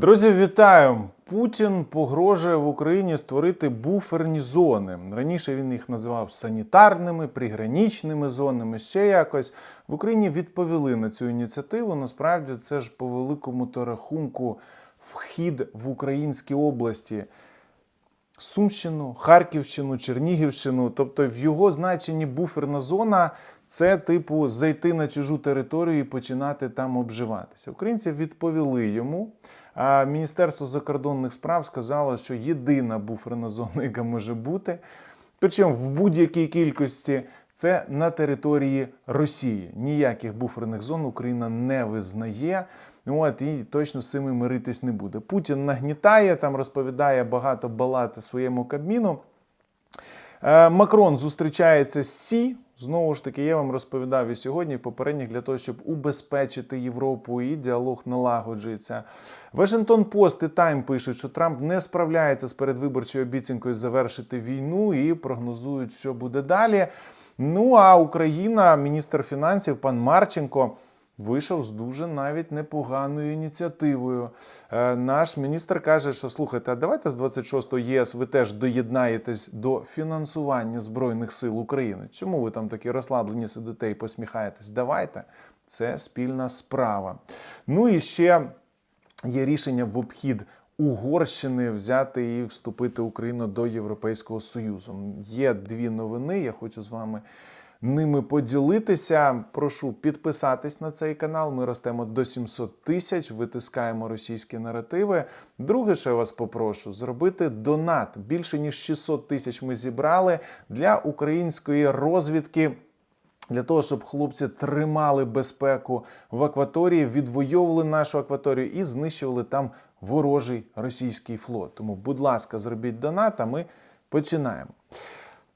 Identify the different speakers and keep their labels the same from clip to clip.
Speaker 1: Друзі, вітаю! Путін погрожує в Україні створити буферні зони. Раніше він їх називав санітарними, пригранічними зонами. Ще якось в Україні відповіли на цю ініціативу. Насправді це ж по великому то рахунку вхід в українські області. Сумщину, Харківщину, Чернігівщину. Тобто, в його значенні буферна зона це типу зайти на чужу територію і починати там обживатися. Українці відповіли йому. А Міністерство закордонних справ сказало, що єдина буферна зона, яка може бути, причому в будь-якій кількості, це на території Росії. Ніяких буферних зон Україна не визнає. От і точно з цим і миритись не буде. Путін нагнітає, там розповідає багато балад своєму кабміну. Е, Макрон зустрічається з Сі. Знову ж таки, я вам розповідав і сьогодні, в попередніх для того, щоб убезпечити Європу і діалог налагоджується. Вашингтон Пост і Тайм пишуть, що Трамп не справляється з передвиборчою обіцянкою завершити війну і прогнозують, що буде далі. Ну а Україна, міністр фінансів пан Марченко. Вийшов з дуже навіть непоганою ініціативою. Е, наш міністр каже, що слухайте, а давайте з 26-го ЄС ви теж доєднаєтесь до фінансування Збройних сил України. Чому ви там такі розслаблені сидите і посміхаєтесь? Давайте, це спільна справа. Ну і ще є рішення в обхід. Угорщини взяти і вступити Україну до Європейського Союзу. Є дві новини. Я хочу з вами ними поділитися. Прошу підписатись на цей канал. Ми ростемо до 700 тисяч, витискаємо російські наративи. Друге, що я вас попрошу, зробити донат. Більше ніж 600 тисяч ми зібрали для української розвідки. Для того, щоб хлопці тримали безпеку в акваторії, відвоювали нашу акваторію і знищували там ворожий російський флот. Тому, будь ласка, зробіть донат, а ми починаємо.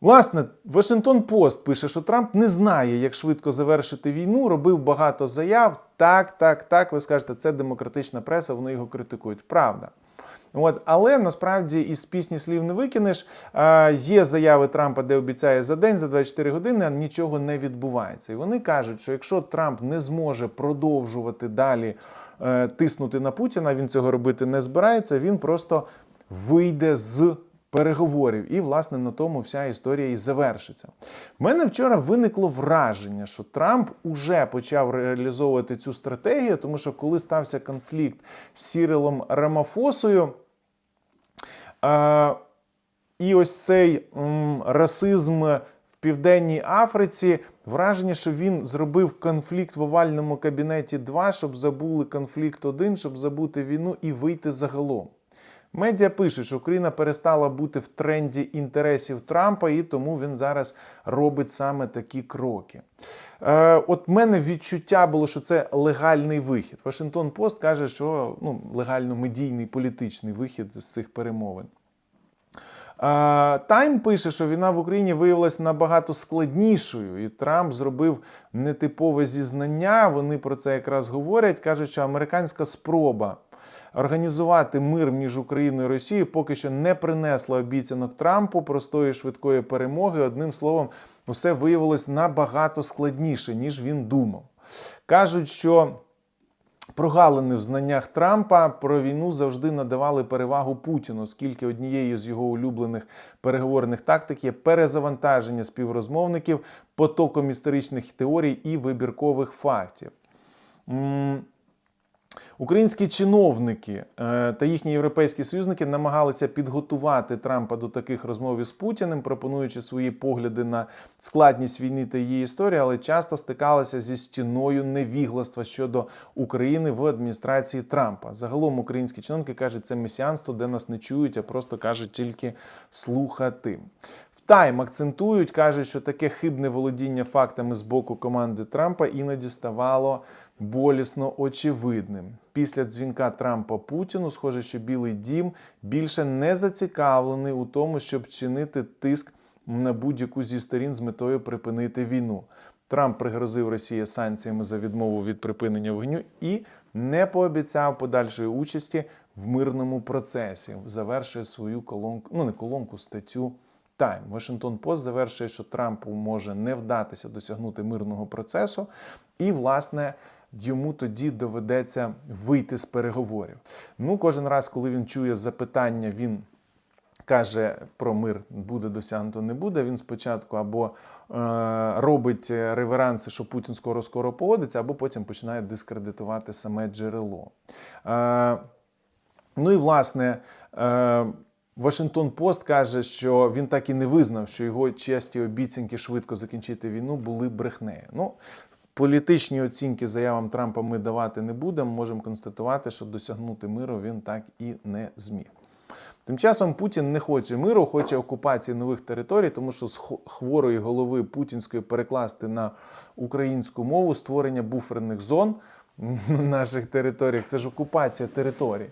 Speaker 1: Власне, Вашингтон Пост пише, що Трамп не знає, як швидко завершити війну, робив багато заяв. Так, так, так. Ви скажете, це демократична преса, вони його критикують. Правда. От, але насправді із пісні слів не викинеш. А, є заяви Трампа, де обіцяє за день, за 24 години, а нічого не відбувається. І вони кажуть, що якщо Трамп не зможе продовжувати далі е, тиснути на Путіна, він цього робити не збирається. Він просто вийде з переговорів. І, власне, на тому вся історія і завершиться. В мене вчора виникло враження, що Трамп уже почав реалізовувати цю стратегію, тому що коли стався конфлікт з Сірилом Рамафосою. А, і ось цей м, расизм в Південній Африці, враження, що він зробив конфлікт в овальному кабінеті 2, щоб забули конфлікт 1, щоб забути війну і вийти загалом. Медіа пишуть, що Україна перестала бути в тренді інтересів Трампа, і тому він зараз робить саме такі кроки. Е, От мене відчуття було, що це легальний вихід. Вашингтон Пост каже, що ну, легально-медійний політичний вихід з цих перемовин. Тайм пише, що війна в Україні виявилася набагато складнішою, і Трамп зробив нетипове зізнання. Вони про це якраз говорять. кажуть, що американська спроба організувати мир між Україною і Росією поки що не принесла обіцянок Трампу простої швидкої перемоги. Одним словом, усе виявилось набагато складніше, ніж він думав. Кажуть, що. Прогалини в знаннях Трампа про війну завжди надавали перевагу Путіну, оскільки однією з його улюблених переговорних тактик є перезавантаження співрозмовників потоком історичних теорій і вибіркових фактів. Українські чиновники е, та їхні європейські союзники намагалися підготувати Трампа до таких розмов із Путіним, пропонуючи свої погляди на складність війни та її історії, але часто стикалися зі стіною невігластва щодо України в адміністрації Трампа. Загалом українські чиновники кажуть, це месіанство, де нас не чують, а просто кажуть тільки слухати. Тайм акцентують, кажуть, що таке хибне володіння фактами з боку команди Трампа іноді ставало болісно очевидним. Після дзвінка Трампа Путіну, схоже, що Білий Дім більше не зацікавлений у тому, щоб чинити тиск на будь-яку зі сторін з метою припинити війну. Трамп пригрозив Росії санкціями за відмову від припинення вогню і не пообіцяв подальшої участі в мирному процесі. Завершує свою колонку, ну не колонку, статтю. Тайм Вашингтон Пост завершує, що Трампу може не вдатися досягнути мирного процесу, і, власне, йому тоді доведеться вийти з переговорів. Ну, кожен раз, коли він чує запитання, він каже про мир буде досягнуто, не буде. Він спочатку або е, робить реверанси, що Путін скоро скоро погодиться, або потім починає дискредитувати саме джерело. Е, ну і власне. Е, Вашингтон Пост каже, що він так і не визнав, що його честі обіцянки швидко закінчити війну були брехнею. Ну, політичні оцінки заявам Трампа ми давати не будемо. Можемо констатувати, що досягнути миру він так і не зміг. Тим часом Путін не хоче миру, хоче окупації нових територій, тому що з хворої голови путінської перекласти на українську мову створення буферних зон на наших територіях. Це ж окупація територій.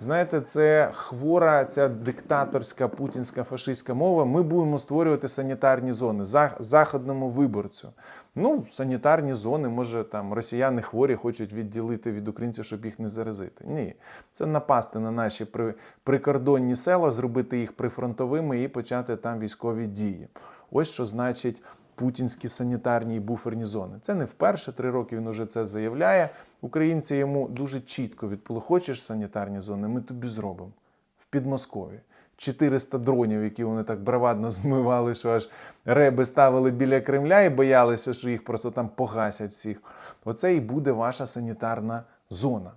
Speaker 1: Знаєте, це хвора ця диктаторська путінська фашистська мова. Ми будемо створювати санітарні зони за заходному виборцю. Ну, санітарні зони, може там росіяни хворі хочуть відділити від українців, щоб їх не заразити. Ні, це напасти на наші при, прикордонні села, зробити їх прифронтовими і почати там військові дії. Ось що значить путінські санітарні і буферні зони. Це не вперше, три роки він уже це заявляє. Українці йому дуже чітко відповіли: хочеш санітарні зони, ми тобі зробимо в Підмосков'ї. 400 дронів, які вони так бравадно змивали, що аж реби ставили біля Кремля і боялися, що їх просто там погасять всіх. Оце і буде ваша санітарна зона.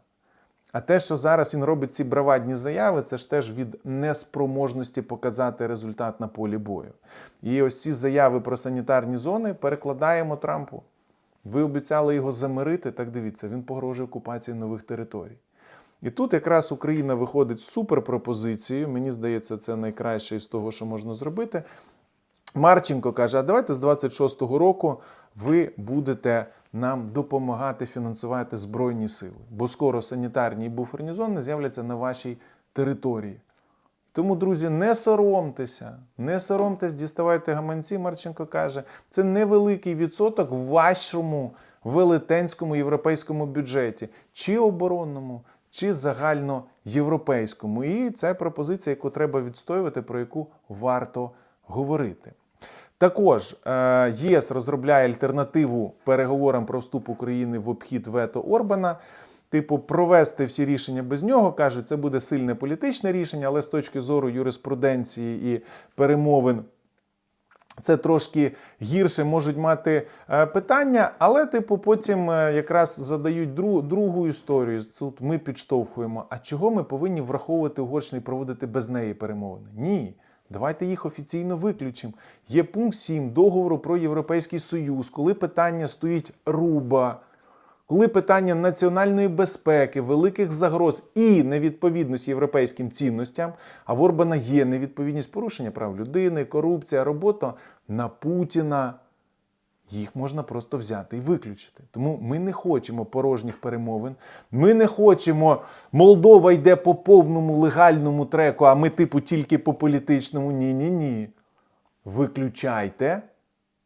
Speaker 1: А те, що зараз він робить ці бравадні заяви, це ж теж від неспроможності показати результат на полі бою. І ось ці заяви про санітарні зони перекладаємо Трампу. Ви обіцяли його замирити, так дивіться, він погрожує окупації нових територій. І тут якраз Україна виходить з суперпропозицією. Мені здається, це найкраще із того, що можна зробити. Марченко каже: а давайте з 26-го року ви будете нам допомагати фінансувати Збройні сили, бо скоро санітарні і буферні зони з'являться на вашій території. Тому, друзі, не соромтеся, не соромтесь, діставайте гаманці. Марченко каже, це невеликий відсоток в вашому велетенському європейському бюджеті, чи оборонному, чи загальноєвропейському. І це пропозиція, яку треба відстоювати, про яку варто говорити. Також е, ЄС розробляє альтернативу переговорам про вступ України в обхід вето Орбана. Типу, провести всі рішення без нього кажуть, це буде сильне політичне рішення, але з точки зору юриспруденції і перемовин. Це трошки гірше можуть мати е, питання, але, типу, потім е, якраз задають дру, другу історію. Тут ми підштовхуємо. А чого ми повинні враховувати Угорщину і проводити без неї перемовини? Ні. Давайте їх офіційно виключимо. Є пункт 7 договору про Європейський Союз, коли питання стоїть руба, коли питання національної безпеки, великих загроз і невідповідність європейським цінностям, а в Орбана є невідповідність порушення прав людини, корупція, робота на Путіна. Їх можна просто взяти і виключити. Тому ми не хочемо порожніх перемовин. Ми не хочемо Молдова йде по повному легальному треку, а ми, типу, тільки по політичному. Ні, ні. Виключайте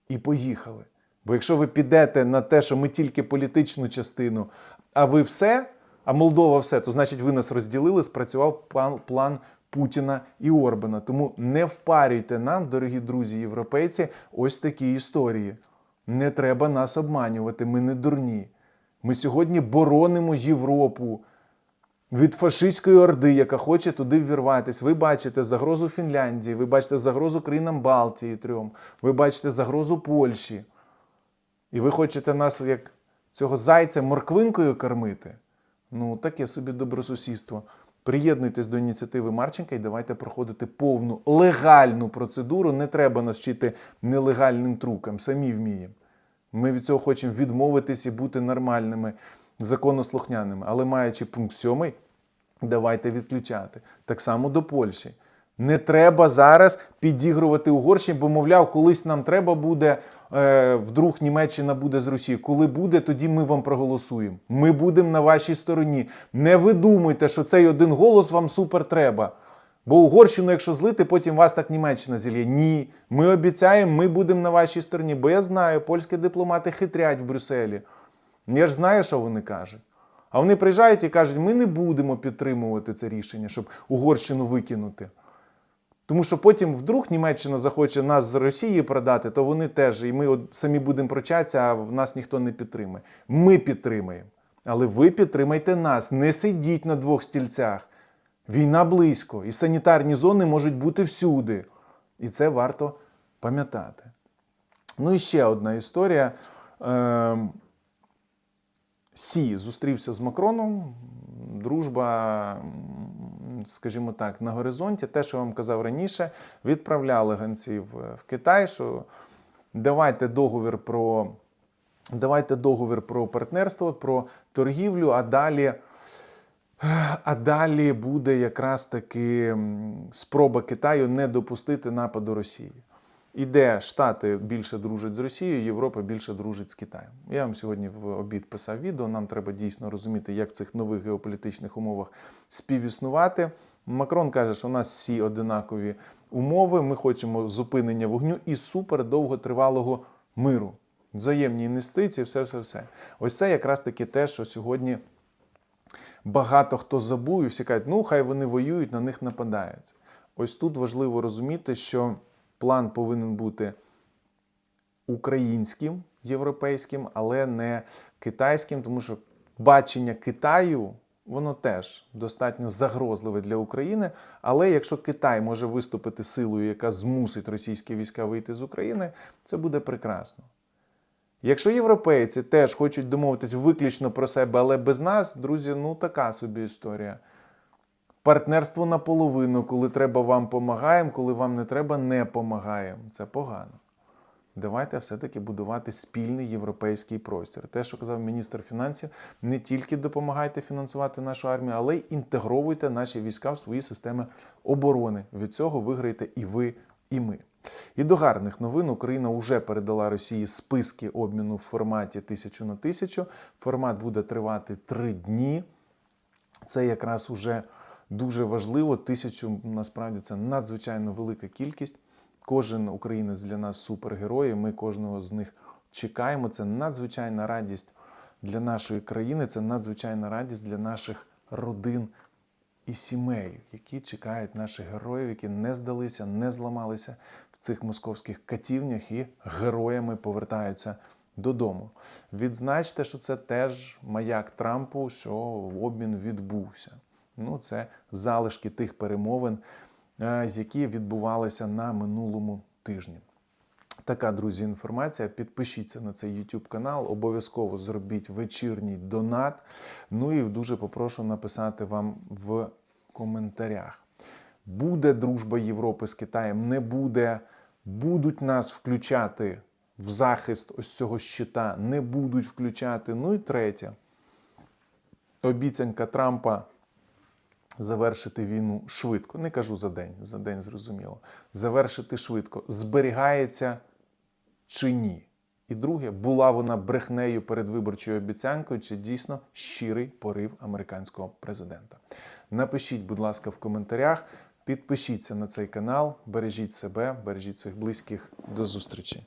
Speaker 1: і поїхали. Бо якщо ви підете на те, що ми тільки політичну частину, а ви все, а Молдова все, то значить ви нас розділили, спрацював план, план Путіна і Орбана. Тому не впарюйте нам, дорогі друзі європейці, ось такі історії. Не треба нас обманювати, ми не дурні. Ми сьогодні боронимо Європу від фашистської орди, яка хоче туди ввірватись. Ви бачите загрозу Фінляндії, ви бачите загрозу країнам Балтії трьом, ви бачите загрозу Польщі. І ви хочете нас як цього зайця морквинкою кормити? Ну, таке собі добросусідство. Приєднуйтесь до ініціативи Марченка і давайте проходити повну легальну процедуру. Не треба нас вчити нелегальним трукам, самі вміємо. Ми від цього хочемо відмовитись і бути нормальними, законослухняними. Але маючи пункт 7, давайте відключати. Так само до Польщі. Не треба зараз підігрувати Угорщині, бо, мовляв, колись нам треба буде, е, вдруг Німеччина буде з Росією. Коли буде, тоді ми вам проголосуємо. Ми будемо на вашій стороні. Не видумуйте, що цей один голос вам супер треба. Бо Угорщину, якщо злити, потім вас так Німеччина зільє. Ні. Ми обіцяємо, ми будемо на вашій стороні. Бо я знаю, польські дипломати хитрять в Брюсселі. Я ж знаю, що вони кажуть. А вони приїжджають і кажуть, ми не будемо підтримувати це рішення, щоб Угорщину викинути. Тому що потім вдруг Німеччина захоче нас з Росії продати, то вони теж, і ми от самі будемо прочатися, а в нас ніхто не підтримує. Ми підтримаємо. Але ви підтримайте нас, не сидіть на двох стільцях. Війна близько, і санітарні зони можуть бути всюди. І це варто пам'ятати. Ну і ще одна історія. Ем, Сі зустрівся з Макроном. Дружба, скажімо так, на горизонті. Те, що я вам казав раніше, відправляли гонців в Китай, що давайте договір про, давайте договір про партнерство, про торгівлю, а далі. А далі буде якраз таки спроба Китаю не допустити нападу Росії. Іде Штати більше дружать з Росією, Європа більше дружить з Китаєм. Я вам сьогодні в обід писав відео. Нам треба дійсно розуміти, як в цих нових геополітичних умовах співіснувати. Макрон каже, що у нас всі одинакові умови. Ми хочемо зупинення вогню і супер довготривалого миру, взаємні інвестиції, все, все, все. Ось це якраз таки те, що сьогодні багато хто забув, і всі кажуть, ну хай вони воюють, на них нападають. Ось тут важливо розуміти, що план повинен бути українським, європейським, але не китайським, тому що бачення Китаю. Воно теж достатньо загрозливе для України. Але якщо Китай може виступити силою, яка змусить російські війська вийти з України, це буде прекрасно. Якщо європейці теж хочуть домовитись виключно про себе, але без нас, друзі, ну така собі історія. Партнерство наполовину, коли треба вам помагаємо, коли вам не треба, не помагаємо. Це погано. Давайте все-таки будувати спільний європейський простір. Те, що казав міністр фінансів, не тільки допомагайте фінансувати нашу армію, але й інтегровуйте наші війська в свої системи оборони. Від цього виграєте і ви, і ми. І до гарних новин Україна вже передала Росії списки обміну в форматі тисячу на тисячу. Формат буде тривати три дні. Це якраз уже дуже важливо. Тисячу насправді це надзвичайно велика кількість. Кожен українець для нас супергерой. Ми кожного з них чекаємо. Це надзвичайна радість для нашої країни. Це надзвичайна радість для наших родин і сімей, які чекають наших героїв, які не здалися, не зламалися в цих московських катівнях і героями повертаються додому. Відзначте, що це теж маяк Трампу, що обмін відбувся. Ну, це залишки тих перемовин, е, які відбувалися на минулому тижні. Така, друзі, інформація. Підпишіться на цей YouTube канал, обов'язково зробіть вечірній донат. Ну і дуже попрошу написати вам в коментарях. Буде дружба Європи з Китаєм, не буде. Будуть нас включати в захист ось цього щита, не будуть включати. Ну і третє. Обіцянка Трампа завершити війну швидко. Не кажу за день, за день зрозуміло. Завершити швидко. Зберігається чи ні? І друге, була вона брехнею передвиборчою обіцянкою, чи дійсно щирий порив американського президента. Напишіть, будь ласка, в коментарях. Підпишіться на цей канал, бережіть себе, бережіть своїх близьких. До зустрічі!